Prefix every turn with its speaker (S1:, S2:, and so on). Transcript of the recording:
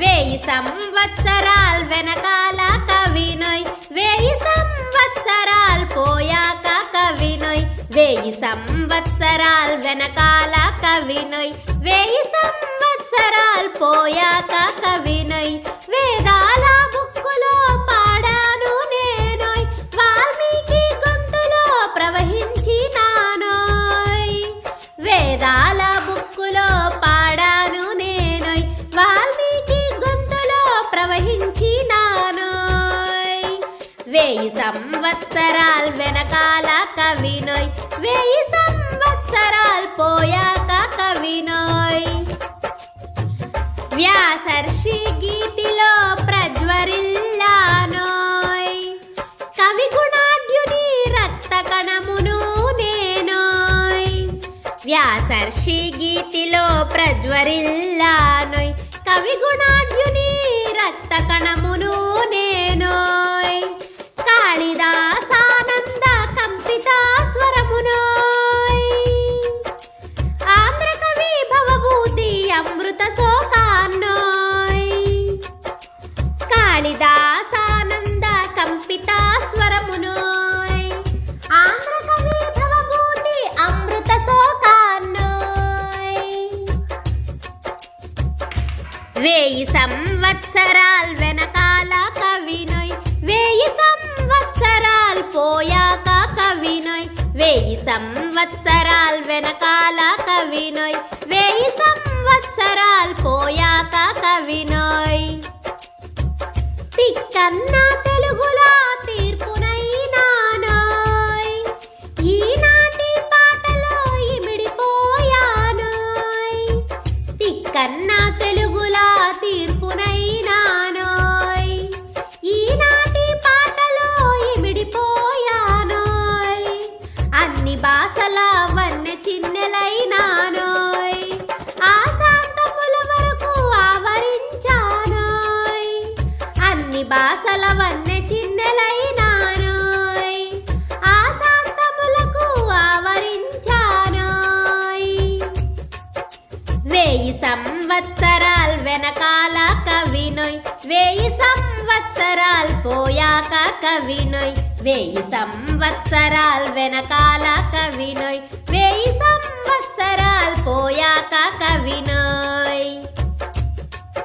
S1: వేయి సంవత్సరాల్ వెనకాల కవినోయ్. వేయి సంవత్సరాల్ పోయాక కవినోయ్. వేయి సంవత్సరాల్ వెనకాల కవినోయ్. వేయి సంవత్సరాల్ పోయాక కవి వేయి సంవత్సరాల్ వెనకాల కవినోయ్. వేయి సంవత్సరాల్ పోయాక కవినోయ్. వ్యాసర్షి గీతిలో ప్రజ్వరిల్లానోయ్. కవి గుణాఢ్యుని రక్త కణమును నేనోయ్. వ్యాసర్షి గీతిలో ప్రజ్వరిల్లానోయ్. కవి గుణాఢ్యుని రక్త కణ కాళిదాసానంద కంపిత స్వరమును ఆంధ్ర భవభూతి అమృత వేయి సంవత్సరాల్ వెనకాల కవినోయ్. వేయి సంవత్సరాల్ పోయాక కవినోయ్. వేయి సంవత్సరాల్ cánh non అన్ని భాషల వన్నె చిన్నెలైనానోయ్ ఆశాంతములకు ఆవరించానోయ్ వేయి సంవత్సరాల్ వెనకాల కవినోయ్. వేయి సంవత్సరాల్ పోయాక కవినోయ్. వేయి సంవత్సరాల్ వెనకాల కవినోయ్. వేయి సంవత్సరాల్